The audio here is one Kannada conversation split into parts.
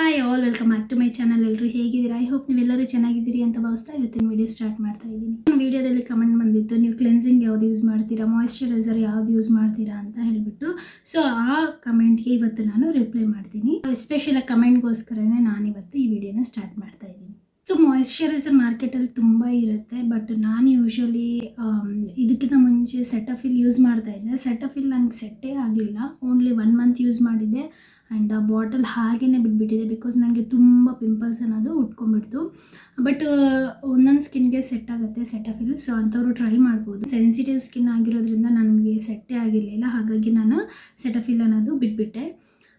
Hi all welcome back to my channel ಎಲ್ಲರೂ ಹೇಗಿದ್ದೀರಾ? ಐ ಹೋಪ್ ನೀವೆಲ್ಲರೂ ಚೆನ್ನಾಗಿದ್ದೀರಿ ಅಂತ ಭಾವಿಸ್ತಾ ಇವತ್ತಿನ ವಿಡಿಯೋ ಸ್ಟಾರ್ಟ್ ಮಾಡ್ತಾ ಇದ್ದೀನಿ. ವಿಡಿಯೋದಲ್ಲಿ ಕಮೆಂಟ್ ಬಂದಿತ್ತು, ನೀವು ಕ್ಲೆನ್ಸಿಂಗ್ ಯಾವ್ದು ಯೂಸ್ ಮಾಡ್ತೀರಾ? ಮಾಯಿಶ್ಚರೈಸರ್ ಯಾವ್ದು ಯೂಸ್ ಮಾಡ್ತೀರಾ ಅಂತ ಹೇಳಿಬಿಟ್ಟು. ಸೊ ಆ ಕಮೆಂಟ್ಗೆ ಇವತ್ತು ನಾನು ರಿಪ್ಲೈ ಮಾಡ್ತೀನಿ. ಎಸ್ಪೆಷಲ್ ಕಮೆಂಟ್ಗೋಸ್ಕರನೇ ನಾನು ಇವತ್ತು ಈ ವಿಡಿಯೋನ ಸ್ಟಾರ್ಟ್ ಮಾಡ್ತಾ ಇದ್ದೀನಿ. ಸೊ ಮಾಯಿಶ್ಚರೈಸರ್ ಮಾರ್ಕೆಟಲ್ಲಿ ತುಂಬ ಇರುತ್ತೆ ಬಟ್ ನಾನು ಯೂಶ್ವಲಿ ಇದಕ್ಕಿಂತ ಮುಂಚೆ ಸೆಟಫಿಲ್ ಯೂಸ್ ಮಾಡ್ತಾ ಇದ್ದೆ. ಸೆಟಫಿಲ್ ನನಗೆ ಸೆಟ್ಟೇ ಆಗಲಿಲ್ಲ. ಓನ್ಲಿ ಒನ್ ಮಂತ್ ಯೂಸ್ ಮಾಡಿದ್ದೆ ಆ್ಯಂಡ್ ಆ ಬಾಟಲ್ ಹಾಗೇ ಬಿಟ್ಬಿಟ್ಟಿದೆ ಬಿಕಾಸ್ ನನಗೆ ತುಂಬ ಪಿಂಪಲ್ಸ್ ಅನ್ನೋದು ಉಟ್ಕೊಂಡ್ಬಿಡ್ತು. ಬಟ್ ಒಂದೊಂದು ಸ್ಕಿನ್ಗೆ ಸೆಟ್ ಆಗುತ್ತೆ ಸೆಟಫಿಲ್ ಸೊ ಅಂಥವ್ರು ಟ್ರೈ ಮಾಡ್ಬೋದು. ಸೆನ್ಸಿಟಿವ್ ಸ್ಕಿನ್ ಆಗಿರೋದ್ರಿಂದ ನನಗೆ ಸೆಟ್ಟೇ ಆಗಿರಲಿಲ್ಲ, ಹಾಗಾಗಿ ನಾನು ಸೆಟಫಿಲ್ ಅನ್ನೋದು ಬಿಟ್ಬಿಟ್ಟೆ.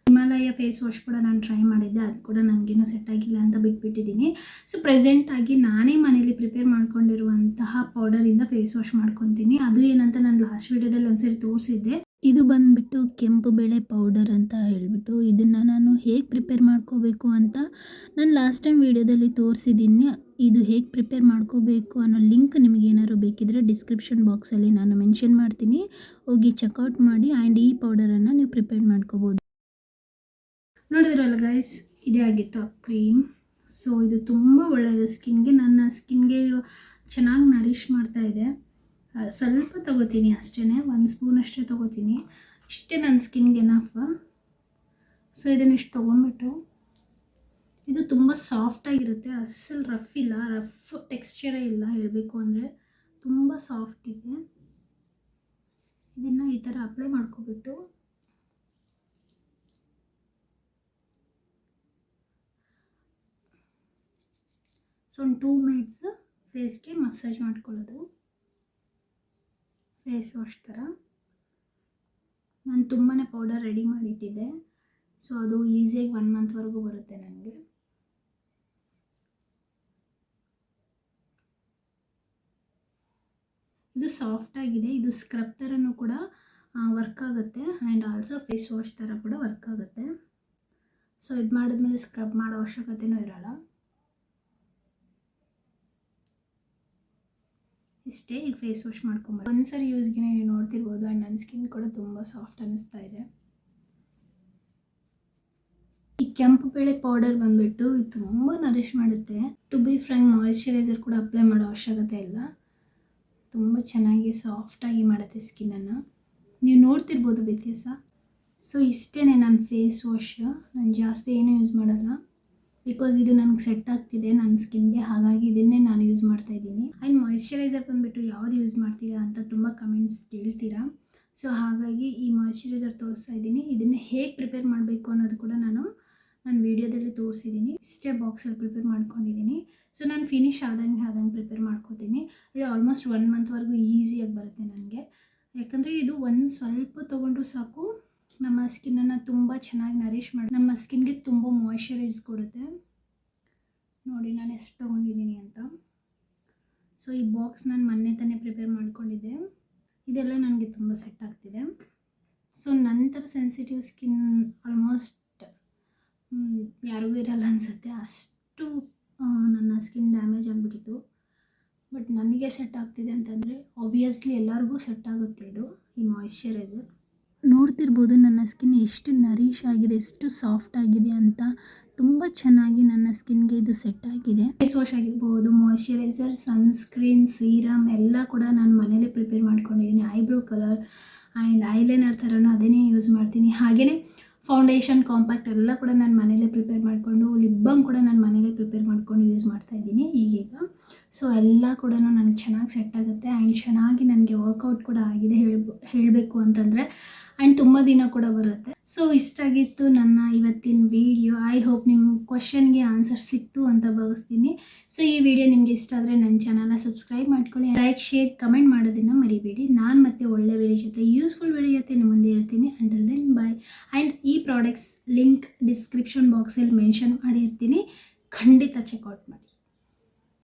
ಹಿಮಾಲಯ ಫೇಸ್ ವಾಶ್ ಕೂಡ ನಾನು ಟ್ರೈ ಮಾಡಿದ್ದೆ, ಅದು ಕೂಡ ನನಗೇನು ಸೆಟ್ ಆಗಿಲ್ಲ ಅಂತ ಬಿಟ್ಬಿಟ್ಟಿದ್ದೀನಿ. ಸೊ ಪ್ರೆಸೆಂಟಾಗಿ ನಾನೇ ಮನೇಲಿ ಪ್ರಿಪೇರ್ ಮಾಡ್ಕೊಂಡಿರುವಂತಹ ಪೌಡರಿಂದ ಫೇಸ್ ವಾಶ್ ಮಾಡ್ಕೊತೀನಿ. ಅದು ಏನಂತ ನಾನು ಲಾಸ್ಟ್ ವೀಡಿಯೋದಲ್ಲಿ ಒಂದ್ಸರಿ ತೋರಿಸಿದ್ದೆ. ಇದು ಬಂದ್ಬಿಟ್ಟು ಕೆಂಪು ಬೇಳೆ ಪೌಡರ್ ಅಂತ ಹೇಳಿಬಿಟ್ಟು ಇದನ್ನು ನಾನು ಹೇಗೆ ಪ್ರಿಪೇರ್ ಮಾಡ್ಕೋಬೇಕು ಅಂತ ನಾನು ಲಾಸ್ಟ್ ಟೈಮ್ ವೀಡಿಯೋದಲ್ಲಿ ತೋರಿಸಿದ್ದೀನಿ. ಇದು ಹೇಗೆ ಪ್ರಿಪೇರ್ ಮಾಡ್ಕೋಬೇಕು ಅನ್ನೋ ಲಿಂಕ್ ನಿಮಗೆ ಏನಾದ್ರು ಬೇಕಿದ್ರೆ ಡಿಸ್ಕ್ರಿಪ್ಷನ್ ಬಾಕ್ಸಲ್ಲಿ ನಾನು ಮೆನ್ಷನ್ ಮಾಡ್ತೀನಿ. ಹೋಗಿ ಚೆಕ್ಔಟ್ ಮಾಡಿ ಆ್ಯಂಡ್ ಈ ಪೌಡರನ್ನು ನೀವು ಪ್ರಿಪೇರ್ ಮಾಡ್ಕೋಬೋದು. ನೋಡಿದ್ರಲ್ಲ ಗೈಸ್ ಇದೇ ಆಗಿತ್ತು ಆ ಕ್ರೀಮ್ ಸೊ ಇದು ತುಂಬ ಒಳ್ಳೆಯದು ಸ್ಕಿನ್ಗೆ. ನನ್ನ ಸ್ಕಿನ್ಗೆ ಚೆನ್ನಾಗಿ ನರಿಷ್ ಮಾಡ್ತಾ ಇದೆ. ಸ್ವಲ್ಪ ತಗೋತೀನಿ ಅಷ್ಟೇ ಒಂದು ಸ್ಪೂನ್ ಅಷ್ಟೇ ತಗೋತೀನಿ. ಇಷ್ಟೇ ನನ್ನ ಸ್ಕಿನ್ಗೆ ಎನಫ್ ಸೊ ಇದನ್ನು ಇಷ್ಟು ತೊಗೊಂಡ್ಬಿಟ್ಟು, ಇದು ತುಂಬ ಸಾಫ್ಟಾಗಿರುತ್ತೆ ಅಸಲು ರಫ್ ಇಲ್ಲ. ರಫ್ ಟೆಕ್ಸ್ಚರೇ ಇಲ್ಲ ಹೇಳಬೇಕು ಅಂದರೆ. ತುಂಬ ಸಾಫ್ಟ್ ಇದೆ. ಇದನ್ನು ಈ ಥರ ಅಪ್ಲೈ ಮಾಡ್ಕೊಬಿಟ್ಟು ಸೊ ಒಂದು ಟೂ ಮಿನಿಟ್ಸ್ ಫೇಸ್ಗೆ ಮಸಾಜ್ ಮಾಡ್ಕೊಳ್ಳೋದು. ಫೇಸ್ ವಾಶ್ ಥರ ನಾನು ತುಂಬಾ ಪೌಡರ್ ರೆಡಿ ಮಾಡಿಟ್ಟಿದ್ದೆ. ಸೊ ಅದು ಈಸಿಯಾಗಿ ಒನ್ ಮಂತ್ವರೆಗೂ ಬರುತ್ತೆ ನನಗೆ ಇದು ಸಾಫ್ಟ್ ಆಗಿದೆ. ಇದು ಸ್ಕ್ರಬ್ ಥರನೂ ಕೂಡ ವರ್ಕ್ ಆಗುತ್ತೆ. ಆ್ಯಂಡ್ ಆಲ್ಸೋ ಫೇಸ್ ವಾಶ್ ಥರ ಕೂಡ ವರ್ಕ್ ಆಗುತ್ತೆ. ಸೊ ಇದು ಮಾಡಿದ್ಮೇಲೆ ಸ್ಕ್ರಬ್ ಮಾಡೋ ಅವಶ್ಯಕತೆಯೂ ಇರಲ್ಲ. ಇಷ್ಟೇ ಈಗ ಫೇಸ್ ವಾಶ್ ಮಾಡ್ಕೊಂಬೋದು ಒಂದ್ಸರಿ ಯೂಸ್ಗೆ ನೀವು ನೋಡ್ತಿರ್ಬೋದು ಆ್ಯಂಡ್ ನನ್ನ ಸ್ಕಿನ್ ಕೂಡ ತುಂಬ ಸಾಫ್ಟ್ ಅನ್ನಿಸ್ತಾ ಇದೆ. ಈ ಕೆಂಪು ಬೇಳೆ ಪೌಡರ್ ಬಂದುಬಿಟ್ಟು ಇದು ತುಂಬ ನರಿಶ್ ಮಾಡುತ್ತೆ. ಟು ಬಿ ಫ್ರೈ ಮಾಯಿಶ್ಚರೈಸರ್ ಕೂಡ ಅಪ್ಲೈ ಮಾಡೋ ಅವಶ್ಯಕತೆ ಇಲ್ಲ. ತುಂಬ ಚೆನ್ನಾಗಿ ಸಾಫ್ಟಾಗಿ ಮಾಡುತ್ತೆ ಸ್ಕಿನ್ನನ್ನು ನೀವು ನೋಡ್ತಿರ್ಬೋದು ವ್ಯತ್ಯಾಸ. ಸೊ ಇಷ್ಟೇ ನನ್ನ ಫೇಸ್ ವಾಶ್ ನಾನು ಜಾಸ್ತಿ ಏನೂ ಯೂಸ್ ಮಾಡಲ್ಲ. ಬಿಕಾಸ್ ಇದು ನನಗೆ ಸೆಟ್ ಆಗ್ತಿದೆ ನನ್ನ ಸ್ಕಿನ್ಗೆ ಹಾಗಾಗಿ ಇದನ್ನೇ ನಾನು ಯೂಸ್ ಮಾಡ್ತಾ ಇದ್ದೀನಿ. ಆ್ಯಂಡ್ ಮಾಯಿಶ್ಚರೈಸರ್ ಬಂದುಬಿಟ್ಟು ಯಾವ್ದು ಯೂಸ್ ಮಾಡ್ತೀರಾ ಅಂತ ತುಂಬ ಕಮೆಂಟ್ಸ್ ಕೇಳ್ತೀರಾ? ಸೊ ಹಾಗಾಗಿ ಈ ಮಾಯಿಶ್ಚರೈಸರ್ ತೋರಿಸ್ತಾ ಇದ್ದೀನಿ. ಇದನ್ನು ಹೇಗೆ ಪ್ರಿಪೇರ್ ಮಾಡಬೇಕು ಅನ್ನೋದು ಕೂಡ ನಾನು ನನ್ನ ವೀಡಿಯೋದಲ್ಲಿ ತೋರಿಸಿದ್ದೀನಿ. ಇಷ್ಟೇ ಬಾಕ್ಸಲ್ಲಿ ಪ್ರಿಪೇರ್ ಮಾಡ್ಕೊಂಡಿದ್ದೀನಿ. ಸೊ ನಾನು ಫಿನಿಶ್ ಆದಂಗೆ ಆದಂಗೆ ಪ್ರಿಪೇರ್ ಮಾಡ್ಕೋತೀನಿ. ಇದು ಆಲ್ಮೋಸ್ಟ್ ಒನ್ ಮಂತ್ವರೆಗೂ ಈಸಿಯಾಗಿ ಬರುತ್ತೆ ನನಗೆ. ಯಾಕಂದರೆ ಇದು ಒಂದು ಸ್ವಲ್ಪ ತೊಗೊಂಡ್ರೂ ಸಾಕು ನಮ್ಮ ಸ್ಕಿನ್ನನ್ನು ತುಂಬ ಚೆನ್ನಾಗಿ ನರಿಷ್ ಮಾಡಿ. ನಮ್ಮ ಸ್ಕಿನ್ಗೆ ತುಂಬ ಮಾಯ್ಶ್ಚರೈಸ್ ಕೊಡುತ್ತೆ. ನೋಡಿ, ನಾನು ಎಷ್ಟು ತೊಗೊಂಡಿದ್ದೀನಿ ಅಂತ. ಸೊ ಈ ಬಾಕ್ಸ್ ನಾನು ಮೊನ್ನೆ ತಾನೇ ಪ್ರಿಪೇರ್ ಮಾಡ್ಕೊಂಡಿದ್ದೆ. ಇದೆಲ್ಲ ನನಗೆ ತುಂಬ ಸೆಟ್ ಆಗ್ತಿದೆ. ಸೊ ನಂತರ ಸೆನ್ಸಿಟಿವ್ ಸ್ಕಿನ್ ಆಲ್ಮೋಸ್ಟ್ ಯಾರಿಗೂ ಇರಲ್ಲ ಅನಿಸುತ್ತೆ. ಅಷ್ಟು ನನ್ನ ಸ್ಕಿನ್ ಡ್ಯಾಮೇಜ್ ಆಗಿಬಿಟ್ಟಿತ್ತು. ಬಟ್ ನನಗೆ ಸೆಟ್ ಆಗ್ತಿದೆ ಅಂತಂದರೆ ಆಬ್ವಿಯಸ್ಲಿ ಎಲ್ಲರಿಗೂ ಸೆಟ್ ಆಗುತ್ತೆ ಇದು, ಈ ಮಾಯಿಶ್ಚರೈಸರ್ ನೋಡ್ತಿರ್ಬೋದು ನನ್ನ ಸ್ಕಿನ್ ಎಷ್ಟು ನರಿಷ್ ಆಗಿದೆ, ಎಷ್ಟು ಸಾಫ್ಟ್ ಆಗಿದೆ ಅಂತ ತುಂಬ ಚೆನ್ನಾಗಿ ನನ್ನ ಸ್ಕಿನ್ಗೆ ಇದು ಸೆಟ್ ಆಗಿದೆ. ಫೇಸ್ ವಾಶ್ ಆಗಿರ್ಬೋದು ಮಾಯಿಶ್ಚರೈಸರ್ ಸನ್ಸ್ಕ್ರೀನ್ ಸೀರಮ್ ಎಲ್ಲ ಕೂಡ ನಾನು ಮನೇಲೇ ಪ್ರಿಪೇರ್ ಮಾಡ್ಕೊಂಡಿದ್ದೀನಿ. ಐಬ್ರೋ ಕಲರ್ ಆ್ಯಂಡ್ ಐಲೈನರ್ ಥರನೂ ಅದನ್ನೇ ಯೂಸ್ ಮಾಡ್ತೀನಿ. ಹಾಗೆಯೇ ಫೌಂಡೇಶನ್ ಕಾಂಪ್ಯಾಕ್ಟ್ ಎಲ್ಲ ಕೂಡ ನಾನು ಮನೇಲೇ ಪ್ರಿಪೇರ್ ಮಾಡಿಕೊಂಡು ಲಿಪ್ ಬಾಮ್ ಕೂಡ ನಾನು ಮನೇಲೇ ಪ್ರಿಪೇರ್ ಮಾಡ್ಕೊಂಡು ಯೂಸ್ ಮಾಡ್ತಾ ಇದ್ದೀನಿ ಈಗೀಗ. ಸೊ ಎಲ್ಲ ಕೂಡ ನನಗೆ ಚೆನ್ನಾಗಿ ಸೆಟ್ ಆಗುತ್ತೆ ಆ್ಯಂಡ್ ಚೆನ್ನಾಗಿ ನನಗೆ ವರ್ಕೌಟ್ ಕೂಡ ಆಗಿದೆ ಹೇಳ್ಬೋ, ಹೇಳಬೇಕು ಅಂತಂದರೆ ಆ್ಯಂಡ್ ತುಂಬ ದಿನ ಕೂಡ ಬರುತ್ತೆ. ಸೊ ಇಷ್ಟಾಗಿತ್ತು ನನ್ನ ಇವತ್ತಿನ ವಿಡಿಯೋ ಐ ಹೋಪ್ ನಿಮ್ಮ ಕ್ವಶನ್ಗೆ ಆನ್ಸರ್ ಸಿಕ್ತು ಅಂತ ಭಾವಿಸ್ತೀನಿ. ಸೊ ಈ ವಿಡಿಯೋ ನಿಮಗೆ ಇಷ್ಟ ಆದರೆ ನನ್ನ ಚಾನಲ್ನ ಸಬ್ಸ್ಕ್ರೈಬ್ ಮಾಡ್ಕೊಳ್ಳಿ. ಲೈಕ್ ಶೇರ್ ಕಮೆಂಟ್ ಮಾಡೋದನ್ನು ಮರಿಬೇಡಿ. ನಾನು ಮತ್ತೆ ಒಳ್ಳೆ ವಿಡಿಯೋ ಜೊತೆ ಯೂಸ್ಫುಲ್ ವಿಡಿಯೋ ಜೊತೆ ನಿಮ್ಮ ಮುಂದೆ ಇರ್ತೀನಿ. ಅಂಡಲ್ ದೆನ್ ಬಾಯ್ ಆ್ಯಂಡ್ ಈ ಪ್ರಾಡಕ್ಟ್ಸ್ ಲಿಂಕ್ ಡಿಸ್ಕ್ರಿಪ್ಷನ್ ಬಾಕ್ಸಲ್ಲಿ ಮೆನ್ಷನ್ ಮಾಡಿರ್ತೀನಿ. ಖಂಡಿತ ಚೆಕ್ಔಟ್ ಮಾಡಿ.